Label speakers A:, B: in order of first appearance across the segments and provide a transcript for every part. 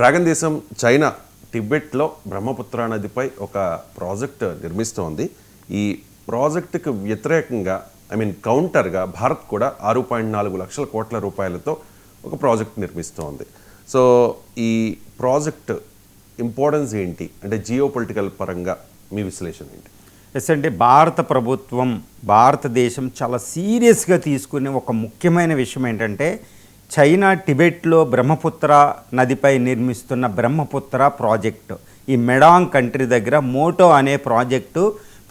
A: Dragon దేశం China టిబెట్లో Brahmaputra నదిపై ఒక ప్రాజెక్ట్ నిర్మిస్తోంది. ఈ ప్రాజెక్టుకు వ్యతిరేకంగా ఐ మీన్ కౌంటర్గా భారత్ కూడా ఆరు పాయింట్ నాలుగు లక్షల కోట్ల రూపాయలతో ఒక ప్రాజెక్ట్ నిర్మిస్తోంది. సో ఈ ప్రాజెక్ట్ ఇంపార్టెన్స్ ఏంటి? అంటే జియో పొలిటికల్ పరంగా మీ విశ్లేషణ ఏంటి?
B: ఎస్ అంటే భారత ప్రభుత్వం భారతదేశం చాలా సీరియస్గా తీసుకునే ఒక ముఖ్యమైన విషయం ఏంటంటే చైనా టిబెట్లో బ్రహ్మపుత్ర నదిపై నిర్మిస్తున్న బ్రహ్మపుత్ర ప్రాజెక్టు. ఈ మెడాంగ్ కంట్రీ దగ్గర మోటో అనే ప్రాజెక్టు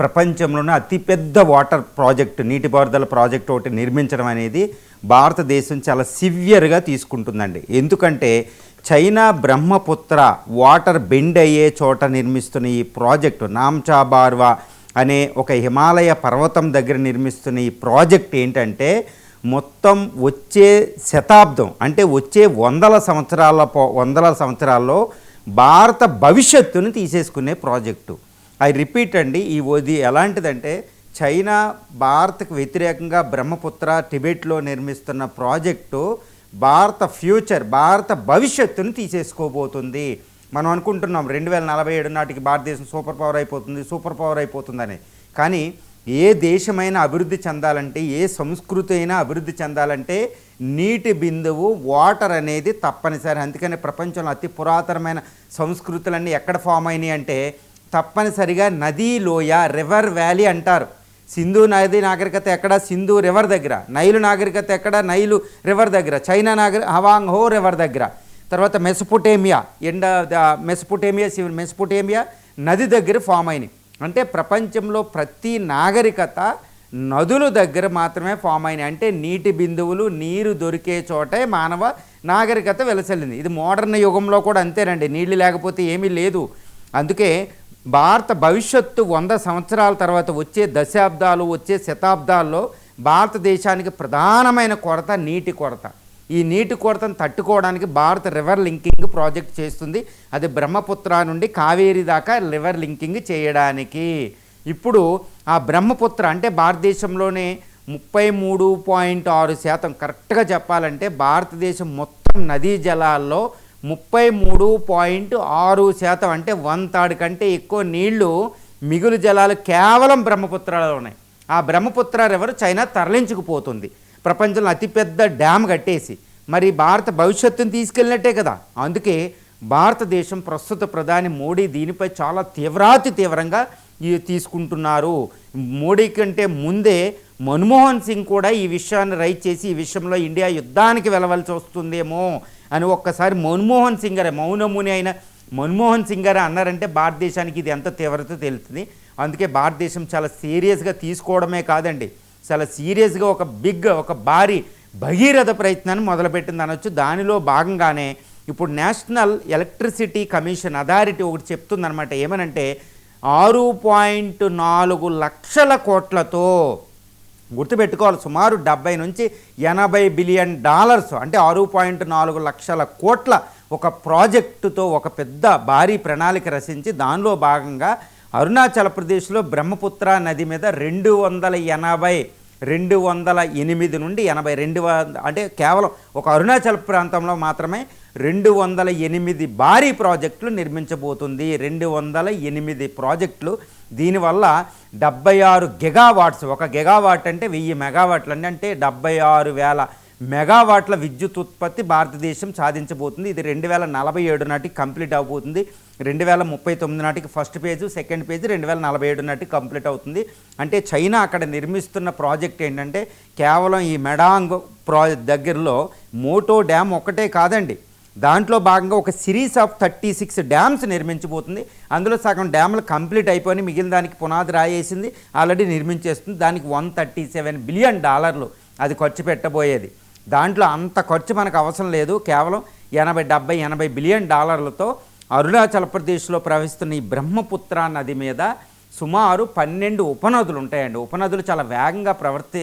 B: ప్రపంచంలోనే అతిపెద్ద వాటర్ ప్రాజెక్టు నీటిపారుదల ప్రాజెక్టు ఒకటి నిర్మించడం అనేది భారతదేశం చాలా సివియర్గా తీసుకుంటుందండి. ఎందుకంటే చైనా బ్రహ్మపుత్ర వాటర్ బెండ్ అయ్యే చోట నిర్మిస్తున్న ఈ ప్రాజెక్టు నామ్చా బార్వా అనే ఒక హిమాలయ పర్వతం దగ్గర నిర్మిస్తున్న ఈ ప్రాజెక్ట్ ఏంటంటే మొత్తం వచ్చే శతాబ్దం అంటే వచ్చే వందల సంవత్సరాల వందల సంవత్సరాల్లో భారత భవిష్యత్తును తీసేసుకునే ప్రాజెక్టు. ఐ రిపీట్ అండి ఈ ఇది ఎలాంటిదంటే చైనా భారత్కు వ్యతిరేకంగా బ్రహ్మపుత్ర టిబెట్లో నిర్మిస్తున్న ప్రాజెక్టు భారత ఫ్యూచర్ భారత భవిష్యత్తును తీసేసుకోబోతుంది. మనం అనుకుంటున్నాం రెండు వేల నలభై ఏడు నాటికి భారతదేశం సూపర్ పవర్ అయిపోతుంది సూపర్ పవర్ అయిపోతుందని. కానీ ఏ దేశమైనా అభివృద్ధి చెందాలంటే ఏ సంస్కృతి అయినా అభివృద్ధి చెందాలంటే నీటి బిందువు వాటర్ అనేది తప్పనిసరి. అందుకని ప్రపంచంలో అతి పురాతనమైన సంస్కృతులన్నీ ఎక్కడ ఫామ్ అయినాయి అంటే తప్పనిసరిగా నదీ లోయ రివర్ వ్యాలీ అంటారు. సింధు నది నాగరికత ఎక్కడ? సింధు రివర్ దగ్గర. నైలు నాగరికత ఎక్కడ? నైలు రివర్ దగ్గర. చైనా నాగరి హవాంగ్ హో రివర్ దగ్గర. తర్వాత మెసపుటేమియా ఎండ మెసపుటేమియా మెసపుటేమియా నది దగ్గర ఫామ్ అయినాయి. అంటే ప్రపంచంలో ప్రతి నాగరికత నదుల దగ్గర మాత్రమే ఫామ్ అయినాయి. అంటే నీటి బిందువులు నీరు దొరికే చోటే మానవ నాగరికత వెలసల్లింది. ఇది మోడర్న్ యుగంలో కూడా అంతేనండి. నీళ్ళు లేకపోతే ఏమీ లేదు. అందుకే భారత భవిష్యత్తు వంద సంవత్సరాల తర్వాత వచ్చే దశాబ్దాలు వచ్చే శతాబ్దాల్లో భారతదేశానికి ప్రధానమైన కొరత నీటి కొరత. ఈ నీటి కొరతను తట్టుకోవడానికి భారత రివర్ లింకింగ్ ప్రాజెక్ట్ చేస్తుంది. అది బ్రహ్మపుత్ర నుండి కావేరి దాకా రివర్ లింకింగ్ చేయడానికి. ఇప్పుడు ఆ బ్రహ్మపుత్ర అంటే భారతదేశంలోనే ముప్పై మూడు పాయింట్ ఆరు శాతం. కరెక్ట్గా చెప్పాలంటే భారతదేశం మొత్తం నదీ జలాల్లో ముప్పై మూడు పాయింట్ ఆరు శాతం అంటే వన్ థర్డ్ కంటే ఎక్కువ నీళ్ళు మిగులు జలాలు కేవలం బ్రహ్మపుత్రలో ఉన్నాయి ఆ బ్రహ్మపుత్ర రివర్ చైనా తరలించుకుపోతుంది. ప్రపంచంలో అతిపెద్ద డ్యామ్ కట్టేసి మరి భారత భవిష్యత్తును తీసుకెళ్ళినట్టే కదా. అందుకే భారతదేశం ప్రస్తుత ప్రధాని మోడీ దీనిపై చాలా తీవ్రాతి తీవ్రంగా ఈ తీసుకుంటున్నారు. మోడీ కంటే ముందే మన్మోహన్ సింగ్ కూడా ఈ విషయాన్ని రైట్ చేసి ఈ విషయంలో ఇండియా యుద్ధానికి వెళ్ళవలసి వస్తుందేమో అని ఒక్కసారి మన్మోహన్ సింగ్ గారే మౌనముని అయిన మన్మోహన్ సింగ్ గారు అన్నారంటే భారతదేశానికి ఇది ఎంత తీవ్రత తెలుస్తుంది. అందుకే భారతదేశం చాలా సీరియస్గా తీసుకోవడమే కాదండి. చాలా సీరియస్గా ఒక బిగ్ ఒక భారీ భగీరథ ప్రయత్నాన్ని మొదలుపెట్టింది అనొచ్చు. దానిలో భాగంగానే ఇప్పుడు నేషనల్ ఎలక్ట్రిసిటీ కమిషన్ అథారిటీ ఒకటి చెప్తుందనమాట ఏమనంటే ఆరు పాయింట్ నాలుగు లక్షల కోట్లతో గుర్తుపెట్టుకోవాలి. సుమారు డెబ్బై నుంచి ఎనభై బిలియన్ డాలర్స్ అంటే ఆరు పాయింట్ నాలుగు లక్షల కోట్ల ఒక ప్రాజెక్టుతో ఒక పెద్ద భారీ ప్రణాళిక రచించి దానిలో భాగంగా అరుణాచల్ ప్రదేశ్లో బ్రహ్మపుత్ర నది మీద రెండు వందల ఎనభై రెండు వందల ఎనిమిది నుండి ఎనభై రెండు వంద అంటే కేవలం ఒక అరుణాచల్ ప్రాంతంలో మాత్రమే రెండు వందల ఎనిమిది భారీ ప్రాజెక్టులు నిర్మించబోతుంది. రెండు వందల ఎనిమిది ప్రాజెక్టులు దీనివల్ల డెబ్బై ఆరు గిగావాట్స్ ఒక గిగావాట్ అంటే వెయ్యి మెగావాట్లు అంటే డెబ్బై ఆరు వేల మెగావాట్ల విద్యుత్ ఉత్పత్తి భారతదేశం సాధించబోతుంది. ఇది రెండు వేల నలభై ఏడు నాటికి కంప్లీట్ అవబోతుంది. రెండు వేల ముప్పై తొమ్మిది నాటికి ఫస్ట్ పేజ్ సెకండ్ పేజ్ రెండు వేల నలభై ఏడు నాటికి కంప్లీట్ అవుతుంది. అంటే చైనా అక్కడ నిర్మిస్తున్న ప్రాజెక్ట్ ఏంటంటే కేవలం ఈ మెడాంగ్ ప్రా దగ్గరలో మోటో డ్యామ్ ఒకటే కాదండి. దాంట్లో భాగంగా ఒక series of thirty six dams నిర్మించబోతుంది. అందులో సగం డ్యాములు కంప్లీట్ అయిపోయి మిగిలిన దానికి పునాది రాయేసింది. ఆల్రెడీ నిర్మించేస్తుంది. దానికి వన్ థర్టీ సెవెన్ బిలియన్ డాలర్లు అది ఖర్చు పెట్టబోయేది. దాంట్లో అంత ఖర్చు మనకు అవసరం లేదు. కేవలం ఎనభై డెబ్బై ఎనభై బిలియన్ డాలర్లతో అరుణాచల్ ప్రదేశ్లో ప్రవహిస్తున్న ఈ బ్రహ్మపుత్ర నది మీద సుమారు పన్నెండు ఉపనదులు ఉంటాయండి. ఉపనదులు చాలా వేగంగా ప్రవర్తి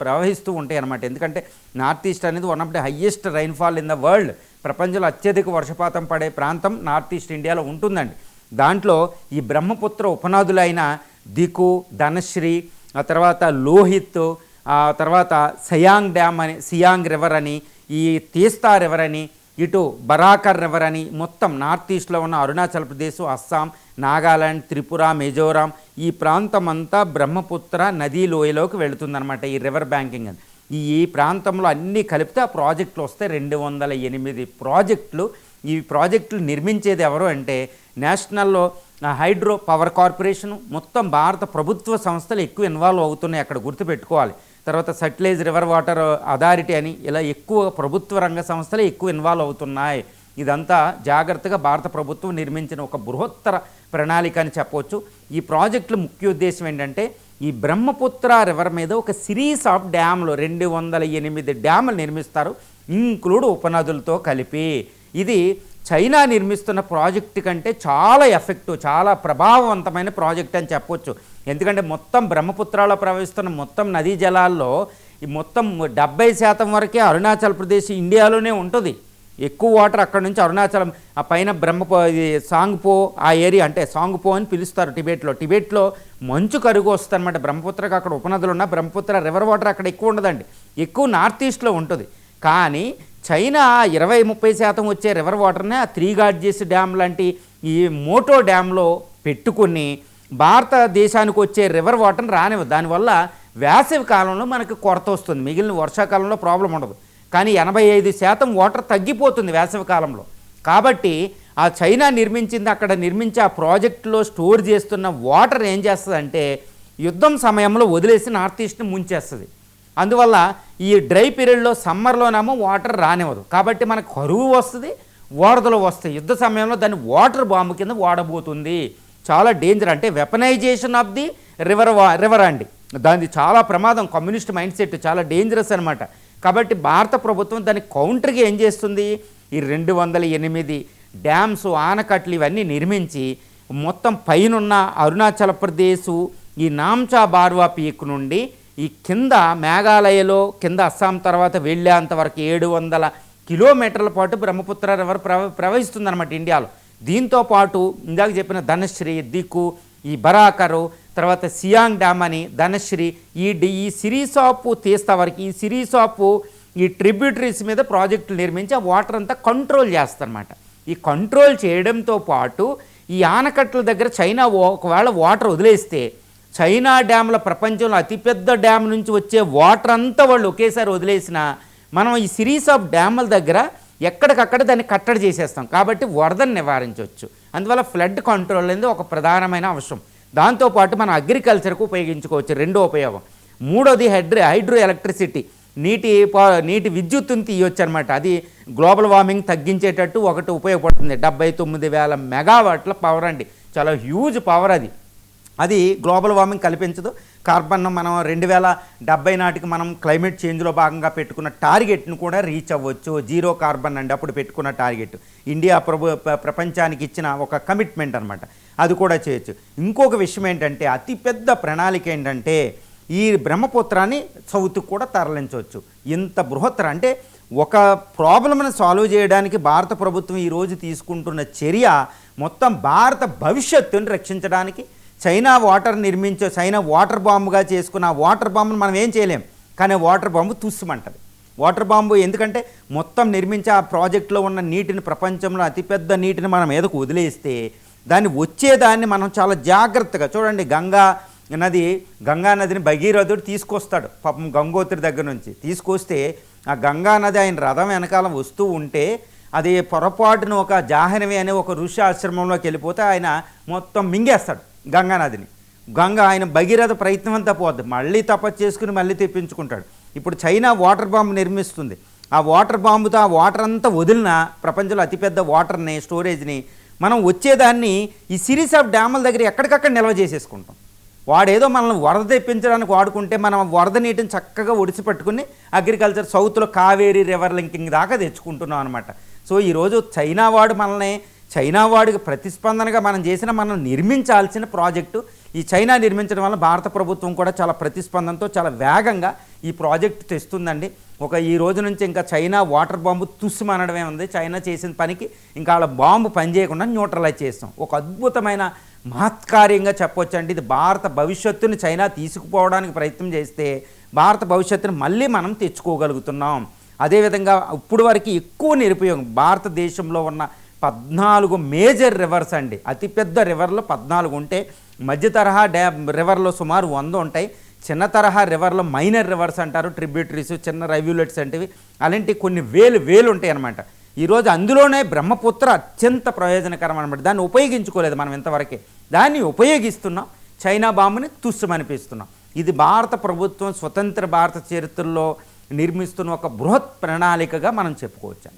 B: ప్రవహిస్తూ ఉంటాయి అన్నమాట. ఎందుకంటే నార్త్ ఈస్ట్ అనేది one of the highest rainfall in the world. ప్రపంచంలో అత్యధిక వర్షపాతం పడే ప్రాంతం నార్త్ ఈస్ట్ ఇండియాలో ఉంటుందండి. దాంట్లో ఈ బ్రహ్మపుత్ర ఉపనదులైన దికు ధనశ్రీ ఆ తర్వాత లోహిత్ తర్వాత సయాంగ్ డ్యామ్ అని సియాంగ్ రివర్ అని ఈ తీస్తా రివర్ అని ఇటు బరాకర్ రివర్ అని మొత్తం నార్త్ ఈస్ట్లో ఉన్న అరుణాచల్ ప్రదేశ్ అస్సాం నాగాలాండ్ త్రిపుర మిజోరాం ఈ ప్రాంతం అంతా బ్రహ్మపుత్ర నదీ లోయలోకి వెళుతుందన్నమాట ఈ రివర్ బ్యాంకింగ్ అని. ఈ ఈ ప్రాంతంలో అన్నీ కలిపితే ఆ ప్రాజెక్టులు వస్తే రెండు వందల ఎనిమిది ప్రాజెక్టులు. ఈ ప్రాజెక్టులు నిర్మించేది ఎవరు అంటే నేషనల్లో హైడ్రో పవర్ కార్పొరేషన్ మొత్తం భారత ప్రభుత్వ సంస్థలు ఎక్కువ ఇన్వాల్వ్ అవుతున్నాయి అక్కడ గుర్తుపెట్టుకోవాలి. తర్వాత సట్లేజ్ రివర్ వాటర్ అథారిటీ అని ఇలా ఎక్కువ ప్రభుత్వ రంగ సంస్థలే ఎక్కువ ఇన్వాల్వ్ అవుతున్నాయి. ఇదంతా జాగ్రత్తగా భారత ప్రభుత్వం నిర్మించిన ఒక బృహత్తర ప్రణాళిక అని చెప్పవచ్చు. ఈ ప్రాజెక్టుల ముఖ్య ఉద్దేశం ఏంటంటే ఈ బ్రహ్మపుత్ర రివర్ మీద ఒక సిరీస్ ఆఫ్ డ్యామ్లు రెండు వందల ఎనిమిది డ్యాములు నిర్మిస్తారు ఇంక్లూడ్ ఉపనదులతో కలిపి. ఇది చైనా నిర్మిస్తున్న ప్రాజెక్టు కంటే చాలా ఎఫెక్టివ్ చాలా ప్రభావవంతమైన ప్రాజెక్ట్ అని చెప్పొచ్చు. ఎందుకంటే మొత్తం బ్రహ్మపుత్రాలో ప్రవహిస్తున్న మొత్తం నదీ జలాల్లో ఈ మొత్తం డెబ్బై శాతం వరకే అరుణాచల్ ప్రదేశ్ ఇండియాలోనే ఉంటుంది. ఎక్కువ వాటర్ అక్కడ నుంచి అరుణాచలం ఆ పైన బ్రహ్మపో ఇది సాంగ్పో ఆ ఏరియా అంటే సాంగ్పో అని పిలుస్తారు టిబెట్లో. టిబెట్లో మంచు కరుగు వస్తుంది అనమాట బ్రహ్మపుత్రకు అక్కడ ఉపనదులు ఉన్న బ్రహ్మపుత్ర రివర్ వాటర్ అక్కడ ఎక్కువ ఉండదండి. ఎక్కువ నార్త్ ఈస్ట్లో ఉంటుంది. కానీ చైనా ఇరవై ముప్పై శాతం వచ్చే రివర్ వాటర్ని ఆ త్రీ గాడ్జెస్ డ్యామ్ లాంటి ఈ మోటో డ్యామ్లో పెట్టుకుని భారతదేశానికి వచ్చే రివర్ వాటర్ని రానివ్వదు. దానివల్ల వేసవి కాలంలో మనకు కొరత వస్తుంది. మిగిలిన వర్షాకాలంలో ప్రాబ్లం ఉండదు. కానీ ఎనభై ఐదు శాతం వాటర్ తగ్గిపోతుంది వేసవి కాలంలో. కాబట్టి ఆ చైనా నిర్మించింది అక్కడ నిర్మించి ఆ ప్రాజెక్టులో స్టోర్ చేస్తున్న వాటర్ ఏం చేస్తుందంటే యుద్ధం సమయంలో వదిలేసి నార్త్ ఈస్ట్ని ముంచేస్తుంది. అందువల్ల ఈ డ్రై పీరియడ్లో సమ్మర్లోనేమో వాటర్ రానివ్వదు. కాబట్టి మనకు కరువు వస్తుంది వరదలు వస్తాయి. యుద్ధ సమయంలో దాన్ని వాటర్ బాంబు కింద వాడబోతుంది. చాలా డేంజర్ అంటే వెపనైజేషన్ ఆఫ్ ది రివర్ వా రివర్ అండి. దాని చాలా ప్రమాదం. కమ్యూనిస్ట్ మైండ్ సెట్ చాలా డేంజరస్ అనమాట కాబట్టి భారత ప్రభుత్వం దాని కౌంటర్కి ఏం చేస్తుంది? ఈ రెండు వందల ఎనిమిది డ్యామ్స్ ఆనకట్లు ఇవన్నీ నిర్మించి మొత్తం పైనున్న అరుణాచల్ ప్రదేశ్ ఈ నామ్చా బార్వా పీక్ నుండి ఈ కింద మేఘాలయలో కింద అస్సాం తర్వాత వెళ్ళేంతవరకు ఏడు వందల కిలోమీటర్ల పాటు బ్రహ్మపుత్ర రివర్ ప్రవ ప్రవహిస్తుందన్నమాట ఇండియాలో. దీంతో పాటు ఇందాక చెప్పిన ధనశ్రీ దిక్కు ఈ బరాకరు తర్వాత సియాంగ్ డ్యామ్ అని ధనశ్రీ ఈ డి ఈ సిరీస్ ఆఫ్ తీస్తా వరకు ఈ సిరీస్ ఆఫ్ ఈ ట్రిబ్యూటరీస్ మీద ప్రాజెక్టులు నిర్మించి ఆ వాటర్ అంతా కంట్రోల్ చేస్తారన్నమాట. ఈ కంట్రోల్ చేయడంతో పాటు ఈ ఆనకట్ల దగ్గర చైనా ఒకవేళ వాటర్ వదిలేస్తే చైనా డ్యామ్ల ప్రపంచంలో అతిపెద్ద డ్యామ్ నుంచి వచ్చే వాటర్ అంతా వాళ్ళు ఒకేసారి వదిలేసిన మనం ఈ సిరీస్ ఆఫ్ డ్యాముల దగ్గర ఎక్కడికక్కడ దాన్ని కట్టడి చేసేస్తాం. కాబట్టి వరదను నివారించవచ్చు. అందువల్ల ఫ్లడ్ కంట్రోల్ అనేది ఒక ప్రధానమైన అవసరం. దాంతోపాటు మనం అగ్రికల్చర్కు ఉపయోగించుకోవచ్చు. రెండో ఉపయోగం. మూడోది హైడ్రో హైడ్రో ఎలక్ట్రిసిటీ నీటి నీటి విద్యుత్తుని తీయొచ్చు అనమాట అది గ్లోబల్ వార్మింగ్ తగ్గించేటట్టు ఒకటి ఉపయోగపడుతుంది. డెబ్బై తొమ్మిది వేల మెగావాట్ల పవర్ అండి. చాలా హ్యూజ్ పవర్ అది. అది గ్లోబల్ వార్మింగ్ కల్పించదు. కార్బన్ మనం రెండు వేల డెబ్బై నాటికి మనం క్లైమేట్ చేంజ్లో భాగంగా పెట్టుకున్న టార్గెట్ను కూడా రీచ్ అవ్వచ్చు. జీరో కార్బన్ అండి అప్పుడు పెట్టుకున్న టార్గెట్ ఇండియా ప్రభు ప్రపంచానికి ఇచ్చిన ఒక కమిట్మెంట్ అనమాట అది కూడా చేయొచ్చు. ఇంకొక విషయం ఏంటంటే అతిపెద్ద ప్రణాళిక ఏంటంటే ఈ బ్రహ్మపుత్రాన్ని సౌత్కి కూడా తరలించవచ్చు. ఇంత బృహత్తర అంటే ఒక ప్రాబ్లంను సాల్వ్ చేయడానికి భారత ప్రభుత్వం ఈరోజు తీసుకుంటున్న చర్య మొత్తం భారత భవిష్యత్తుని రక్షించడానికి చైనా వాటర్ నిర్మించో చైనా వాటర్ బాంబుగా చేసుకున్న ఆ వాటర్ బాంబును మనం ఏం చేయలేం. కానీ వాటర్ బాంబు తుస్సుమంటది. వాటర్ బాంబు ఎందుకంటే మొత్తం నిర్మించే ఆ ప్రాజెక్టులో ఉన్న నీటిని ప్రపంచంలో అతిపెద్ద నీటిని మనం మీదకు వదిలేస్తే దాన్ని వచ్చేదాన్ని మనం చాలా జాగ్రత్తగా చూడండి. గంగా నది గంగా నదిని భగీరథుడు తీసుకొస్తాడు. పాపం గంగోత్రి దగ్గర నుంచి తీసుకొస్తే ఆ గంగా నది ఆయన రథం వెనకాల వస్తూ ఉంటే అది పొరపాటున ఒక జాహ్నవి అనే ఒక ఋషి ఆశ్రమంలోకి వెళ్ళిపోతే ఆయన మొత్తం మింగేస్తాడు. గంగా నదిని గంగ ఆయన భగీరథ ప్రయత్నం అంతా పోద్ది. మళ్ళీ తపస్సు చేసుకుని మళ్ళీ తెప్పించుకుంటాడు. ఇప్పుడు చైనా వాటర్ బాంబు నిర్మిస్తుంది. ఆ వాటర్ బాంబుతో ఆ వాటర్ అంతా వదిలిన ప్రపంచంలో అతిపెద్ద వాటర్ని స్టోరేజ్ని మనం వచ్చేదాన్ని ఈ సిరీస్ ఆఫ్ డ్యాముల దగ్గర ఎక్కడికక్కడ నిల్వ చేసేసుకుంటాం. వాడేదో మనల్ని వరద తెప్పించడానికి వాడుకుంటే మనం వరద నీటిని చక్కగా ఒడిచిపట్టుకుని అగ్రికల్చర్ సౌత్లో కావేరీ రివర్ లింకింగ్ దాకా తెచ్చుకుంటున్నాం అనమాట సో ఈరోజు చైనా వాడు మనల్ని చైనా వాడికి ప్రతిస్పందనగా మనం చేసిన మనం నిర్మించాల్సిన ప్రాజెక్టు ఈ చైనా నిర్మించడం వల్ల భారత ప్రభుత్వం కూడా చాలా ప్రతిస్పందనతో చాలా వేగంగా ఈ ప్రాజెక్టు తెస్తుందండి. ఒక ఈ రోజు నుంచి ఇంకా చైనా వాటర్ బాంబు తుస్సుమనడమే ఉంది. చైనా చేసిన పనికి ఇంకా వాళ్ళ బాంబు పనిచేయకుండా న్యూట్రలైజ్ చేస్తాం. ఒక అద్భుతమైన మహత్కార్యంగా చెప్పొచ్చండి. ఇది భారత భవిష్యత్తుని చైనా తీసుకుపోవడానికి ప్రయత్నం చేస్తే భారత భవిష్యత్తుని మళ్ళీ మనం తెచ్చుకోగలుగుతున్నాం. అదేవిధంగా ఇప్పుడు వరకు ఎక్కువ నిరుపయోగం భారతదేశంలో ఉన్న పద్నాలుగు మేజర్ రివర్స్ అండి. అతిపెద్ద రివర్లో పద్నాలుగు ఉంటే మధ్య తరహా డ్యా రివర్లో సుమారు వంద ఉంటాయి. చిన్న తరహా రివర్లో మైనర్ రివర్స్ అంటారు ట్రిబ్యూటరీస్ చిన్న రైవ్యులెట్స్ అంటివి. అలాంటి కొన్ని వేలు వేలు ఉంటాయి అన్నమాట. ఈరోజు అందులోనే బ్రహ్మపుత్ర అత్యంత ప్రయోజనకరం అనమాట దాన్ని ఉపయోగించుకోలేదు మనం ఇంతవరకే. దాన్ని ఉపయోగిస్తున్నాం. చైనా బాంబుని తుస్సుమనిపిస్తున్నాం. ఇది భారత ప్రభుత్వం స్వతంత్ర భారత చరిత్రలో నిర్మిస్తున్న ఒక బృహత్ ప్రణాళికగా మనం చెప్పుకోవచ్చు